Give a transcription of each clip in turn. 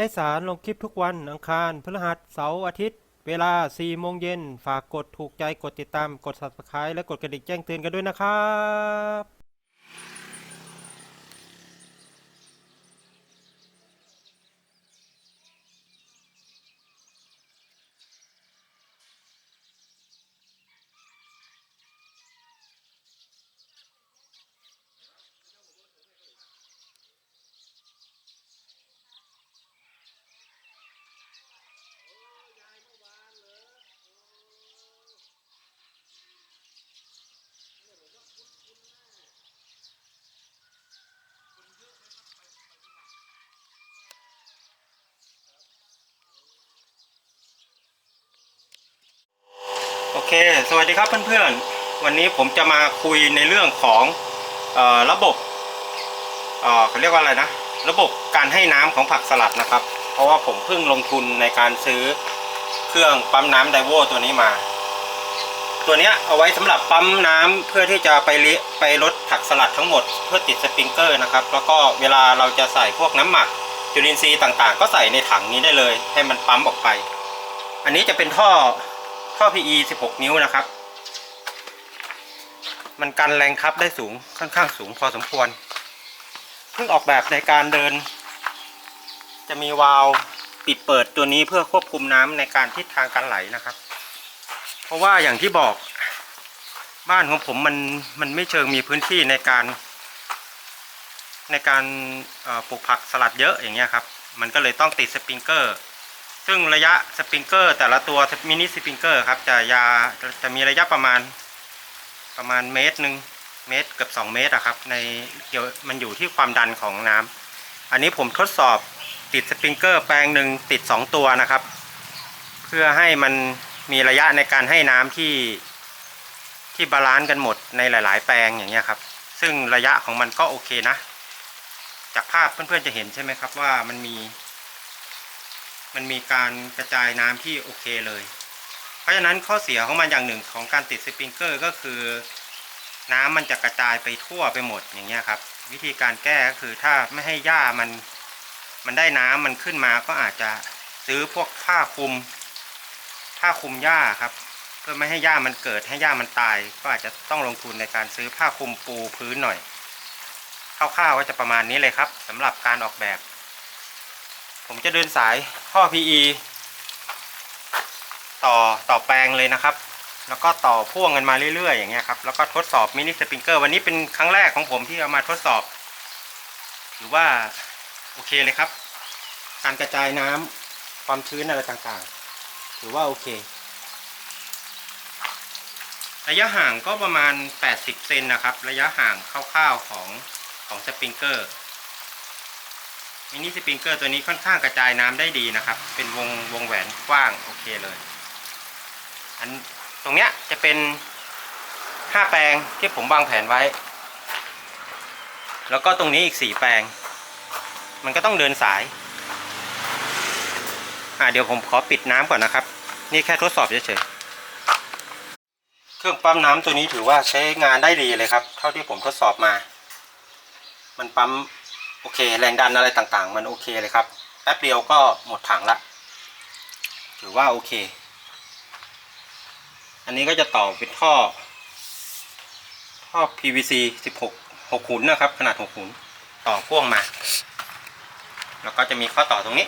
ให้สารลงคลิปทุกวันอังคารพฤหัสเสาร์อาทิตย์ เวลา 4 โมงเย็น ฝากกดถูกใจกดติดตามกด subscribe และกดกระดิ่งแจ้งเตือนกันด้วยนะครับ เค สวัสดีครับเพื่อนๆ วันนี้ผมจะมาคุยในเรื่องของออระบบเเขาเรียกว่าอะไรนะ ระบบการให้น้ำของผักสลัดนะครับ เพราะว่าผมเพิ่งลงทุนในการซื้อเครื่องปั๊มน้ำไดโวตัวนี้มา ตัวเนี้ยเอาไว้สำหรับปั๊มน้ำเพื่อที่จะไปเลี้ยไปลดผักสลัดทั้งหมด เพื่อติดสปริงเกอร์นะครับ แล้วก็เวลาเราจะใส่พวกน้ำหมักจุลินทรีย์ต่างๆ ก็ใส่ในถังนี้ได้เลย ให้มันปั๊มออกไป อันนี้จะเป็นท่อ ท่อ PE 16 นิ้วนะครับ มันกันแรงครับได้สูงค่อนข้างสูงพอสมควร เพิ่งออกแบบในการเดิน จะมีวาล์วปิดเปิดตัวนี้เพื่อควบคุมน้ำในการทิศทางการไหลนะครับ เพราะว่าอย่างที่บอกบ้านของผมมันมันไม่เชิงมีพื้นที่ในการ ในการปลูกผักสลัดเยอะอย่างเงี้ยครับ มันก็เลยต้องติดสปริงเกอร์ ซึ่งระยะสปริงเกอร์แต่ละตัวมินิสปริงเกอร์ครับจะยาจะมีระยะประมาณประมาณเมตรหนึ่งเมตรเกือบ2 เมตรอะครับในเกี่ยวมันอยู่ที่ความดันของน้ำอันนี้ผมทดสอบติดสปริงเกอร์แปลงหนึ่งติด 2 ตัวนะครับ เพื่อให้มันมีระยะในการให้น้ำที่ที่บาลานซ์กันหมดในหลาย ๆ แปลงอย่างเงี้ยครับ ซึ่งระยะของมันก็โอเคนะ จากภาพเพื่อนๆจะเห็นใช่ไหมครับว่ามันมี มันมีการกระจายน้ำที่โอเคเลย เพราะฉะนั้นข้อเสียของมันอย่างหนึ่งของการติดสปริงเกอร์ก็คือ น้ำมันจะกระจายไปทั่วไปหมดอย่างเงี้ยครับ วิธีการแก้ก็คือถ้าไม่ให้หญ้ามันมันได้น้ำมันขึ้นมาก็อาจจะซื้อพวกผ้าคลุมผ้าคลุมหญ้าครับเพื่อไม่ให้หญ้ามันเกิดให้หญ้ามันตาย ก็อาจจะต้องลงทุนในการซื้อผ้าคลุมปูพื้นหน่อยคร่าวๆก็จะประมาณนี้เลยครับสำหรับการออกแบบ ผมจะเดินสายท่อ PE ต่อต่อแปลงเลยนะครับ แล้วก็ต่อพ่วงกันมาเรื่อยๆอย่างเงี้ยครับแล้วก็ทดสอบมินิสปริงเกอร์วันนี้เป็นครั้งแรกของผมที่เอามาทดสอบถือว่าโอเคเลยครับ การกระจายน้ำความชื้นอะไรต่างๆถือว่าโอเคระยะห่างก็ประมาณ 80 เซนนะครับ ระยะห่างคร่าวๆของของสปริงเกอร์ มินิสปริงเกอร์ตัวนี้ค่อนข้างกระจายน้ำได้ดีนะครับ เป็นวงวงแหวนกว้างโอเคเลย อันตรงเนี้ยจะเป็นห้าแปลงที่ผมวางแผนไว้ แล้วก็ตรงนี้อีกสี่แปลง มันก็ต้องเดินสาย อ่าเดี๋ยวผมขอปิดน้ำก่อนนะครับ นี่แค่ทดสอบเฉยๆ เครื่องปั๊มน้ำตัวนี้ถือว่าใช้งานได้ดีเลยครับ เท่าที่ผมทดสอบมา มันปั๊ม โอเค แรงดันอะไรต่างๆ มันโอเคเลยครับ แป๊บเดียวก็หมดถังละ ถือว่าโอเค อันนี้ก็จะต่อเป็นท่อ ท่อ PVC 16 6ขุนนะครับ ขนาด 6ขุนต่อพ่วงมา แล้วก็จะมีข้อต่อตรงนี้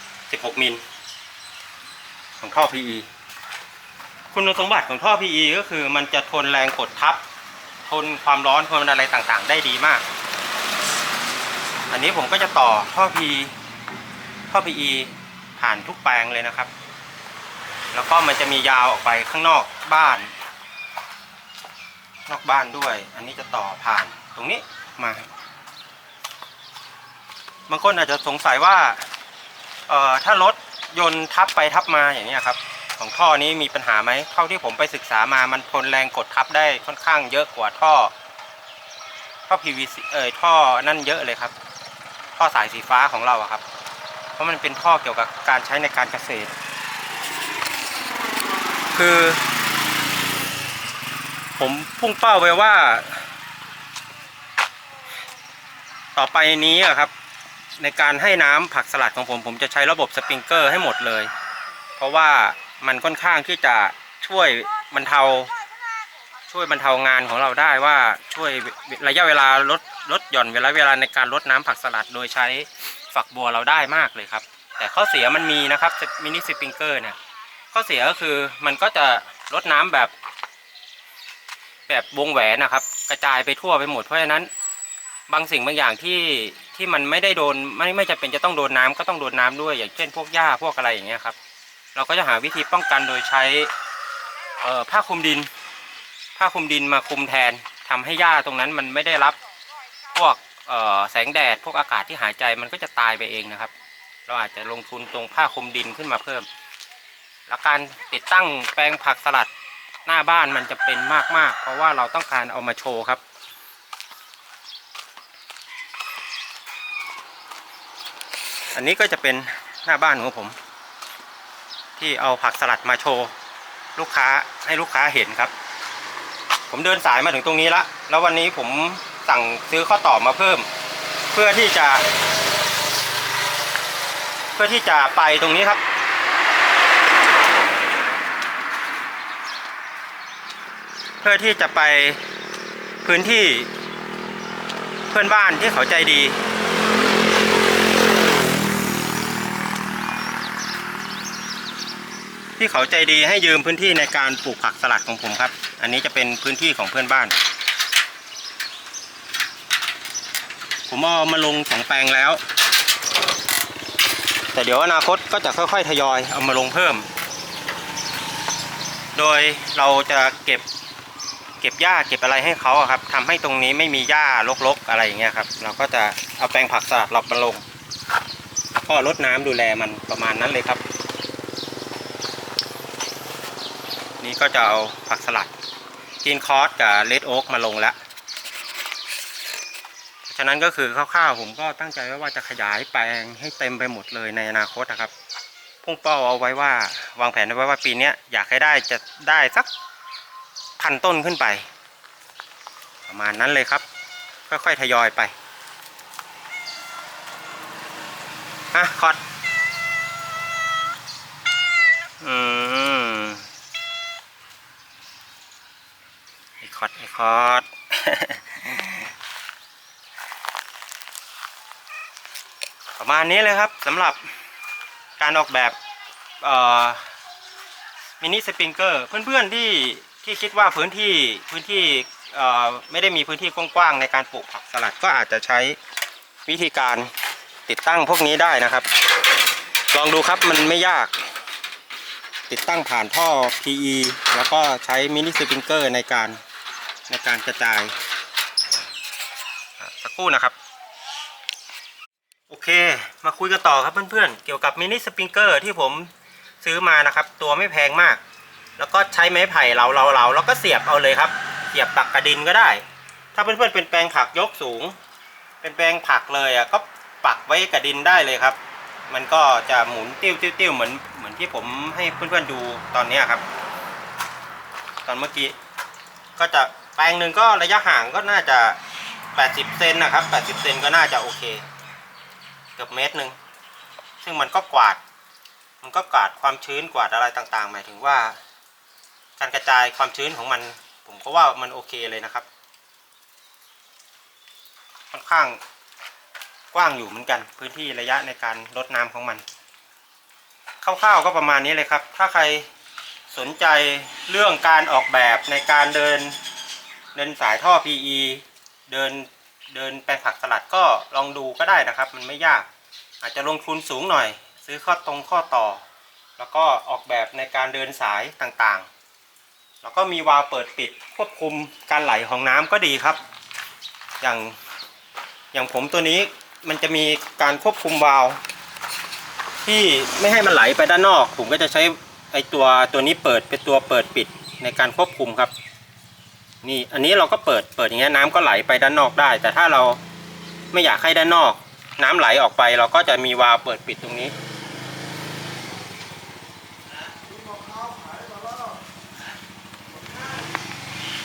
16 มิล ของท่อ PE คุณสมบัติของท่อ PE ก็คือมันจะทนแรงกดทับ ทนความร้อน ทนอะไรต่างๆ ได้ดีมาก อันนี้ผมก็จะต่อท่อ P ท่อ PE ผ่านทุกแปลงเลยนะครับ แล้วก็มันจะมียาวออกไปข้างนอกบ้าน นอกบ้านด้วย อันนี้จะต่อผ่านตรงนี้มา บางคนอาจจะสงสัยว่าเอ่อถ้ารถยนต์ทับไปทับมาอย่างนี้ครับ ของท่อนี้มีปัญหาไหมเท่าที่ผมไปศึกษามามันทนแรงกดทับได้ค่อนข้างเยอะกว่าท่อท่อ PVC เอ่ยท่อนั่นเยอะเลยครับ ท่อสายสีฟ้าของเราครับ เพราะมันเป็นท่อเกี่ยวกับการใช้ในการเกษตร คือ ผมพุ่งเป้าไว้ว่า ต่อไปนี้ครับ ในการให้น้ำผักสลัดของผม ผมจะใช้ระบบสปริงเกอร์ให้หมดเลย เพราะว่ามันค่อนข้างที่จะช่วยบรรเทา ช่วยบรรเทางานของเราได้ว่าช่วยระยะเวลาลดลดหย่อนเวลาเวลาในการลดน้ำผักสลัด โดยใช้ฝักบัวเราได้มากเลยครับ แต่ข้อเสียมันมีนะครับมินิสปริงเกอร์เนี่ยข้อเสียก็คือมันก็จะลดน้ำแบบ แบบวงแหวนนะครับ กระจายไปทั่วไปหมดเพราะฉะนั้นบางสิ่งบางอย่างที่ที่มันไม่ได้โดนไม่ไม่จำเป็นจะต้องโดนน้ำก็ต้องโดนน้ำด้วยอย่างเช่น พวกหญ้าพวกอะไรอย่างเงี้ยครับ เราก็จะหาวิธีป้องกันโดยใช้ผ้าคลุมดิน ผ้าคลุมดินมาคลุมแทนทำให้หญ้าตรงนั้นมันไม่ได้รับพวกแสงแดดพวกอากาศที่หายใจมันก็จะตายไปเองนะครับ เราอาจจะลงทุนตรงผ้าคลุมดินขึ้นมาเพิ่ม แล้วการติดตั้งแปลงผักสลัดหน้าบ้านมันจะเป็นมาก ๆ เพราะว่าเราต้องการเอามาโชว์ครับ อันนี้ก็จะเป็นหน้าบ้านของผม ที่เอาผักสลัดมาโชว์ ลูกค้าให้ลูกค้าเห็นครับ ผมเดินสายมาถึงตรงนี้ละแล้ววันนี้ผมสั่งซื้อข้อต่อมาเพิ่ม เพื่อที่จะ เพื่อที่จะไปตรงนี้ครับ เพื่อที่จะไปพื้นที่เพื่อนบ้านที่เขาใจดี ที่เขาใจดีให้ยืมพื้นที่ในการปลูกผักสลัดของผมครับ อันนี้จะเป็นพื้นที่ของเพื่อนบ้าน ผมเอามาลงสองแปลงแล้ว แต่เดี๋ยวอนาคตก็จะค่อยๆทยอยเอามาลงเพิ่ม โดยเราจะเก็บเก็บหญ้าเก็บอะไรให้เขาครับทำให้ตรงนี้ไม่มีหญ้ารกๆอะไรอย่างเงี้ยครับ เราก็จะเอาแปลงผักสลัดเรามาลงก็รดน้ำดูแลมันประมาณนั้นเลยครับ นี่ก็จะเอาผักสลัดกินคอสกับเลดโอ๊กมาลงแล้วฉะนั้นก็คือคร่าวๆผมก็ตั้งใจไว้ว่าจะขยายแปลงให้เต็มไปหมดเลยในอนาคตนะครับพุ่งเป้าเอาไว้ว่าวางแผนเอาไว้ว่าปีนี้อยากให้ได้จะได้สักพันต้นขึ้นไป ประมาณนั้นเลยครับ ค่อยๆทยอยไปฮะคอดอืมไอดไอคอดประมาณนี้เลยครับสำหรับการออกแบบมินิสปริงเกอร์เพื่อนๆที่ที่คิดว่าพื้นที่พื้นที่ไม่ได้มีพื้นที่กว้างๆในการปลูกผักสลัดก็อาจจะใช้วิธีการติดตั้งพวกนี้ได้นะครับ ลองดูครับมันไม่ยาก ติดตั้งผ่านท่อ PE แล้วก็ใช้มินิสปริงเกอร์ในการ ในการกระจายอะสักครู่นะครับ โอเค มาคุยกันต่อครับเพื่อนๆ เกี่ยวกับมินิสปริงเกอร์ที่ผมซื้อมานะครับ ตัวไม่แพงมาก แล้วก็ใช้ไม้ไผ่เราเราเราแล้วก็เสียบเอาเลยครับ เสียบปักกระดินก็ได้ ถ้าเพื่อนๆเป็นแปลงผักยกสูง เป็นแปลงผักเลยอะก็ปักไว้กระดินได้เลยครับ มันก็จะหมุนติ้วติ้วติ้วเหมือนเหมือนที่ผมให้เพื่อนๆดูตอนเนี้ยครับ ตอนเมื่อกี้ก็จะ แปลงหนึ่งก็ระยะห่างก็น่าจะ 80 เซนนะครับ 80 เซนก็น่าจะโอเค เกือบเมตรหนึ่ง ซึ่งมันก็กวาด มันก็กวาดความชื้นกวาดอะไรต่างๆ หมายถึงว่า การกระจายความชื้นของมัน ผมก็ว่ามันโอเคเลยนะครับ ค่อนข้างกว้างอยู่เหมือนกัน พื้นที่ระยะในการลดน้ำของมันคร่าวๆก็ประมาณนี้เลยครับ ถ้าใครสนใจเรื่องการออกแบบในการเดิน เดินสายท่อ PE เดินเดินแปลงผักสลัดก็ลองดูก็ได้นะครับ มันไม่ยาก อาจจะลงทุนสูงหน่อย ซื้อข้อตรงข้อต่อ แล้วก็ออกแบบในการเดินสายต่างๆ แล้วก็มีวาล์วเปิดปิดควบคุมการไหลของน้ำก็ดีครับ อย่างอย่างผมตัวนี้มันจะมีการควบคุมวาล์วที่ไม่ให้มันไหลไปด้านนอก ผมก็จะใช้ไอตัวตัวนี้เปิดเป็นตัวเปิดปิดในการควบคุมครับ นี่อันนี้เราก็เปิดเปิดอย่างเงี้ยน้ำก็ไหลไปด้านนอกได้ แต่ถ้าเราไม่อยากให้ด้านนอก น้ำไหลออกไป เราก็จะมีวาล์วเปิดปิดตรงนี้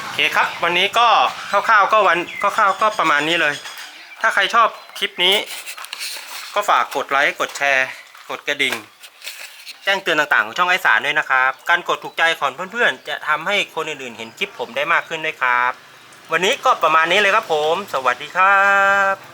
โอเคครับ วันนี้ก็คร่าวๆก็วันคร่าวๆก็ประมาณนี้เลย ถ้าใครชอบคลิปนี้ ก็ฝากกดไลค์กดแชร์ กดกระดิ่ง แจ้งเตือนต่างๆ ของช่องไอสารด้วยนะครับ การกดถูกใจของเพื่อนๆ จะทำให้คนอื่นๆ เห็นคลิปผมได้มากขึ้นด้วยครับ วันนี้ก็ประมาณนี้เลยครับผม สวัสดีครับ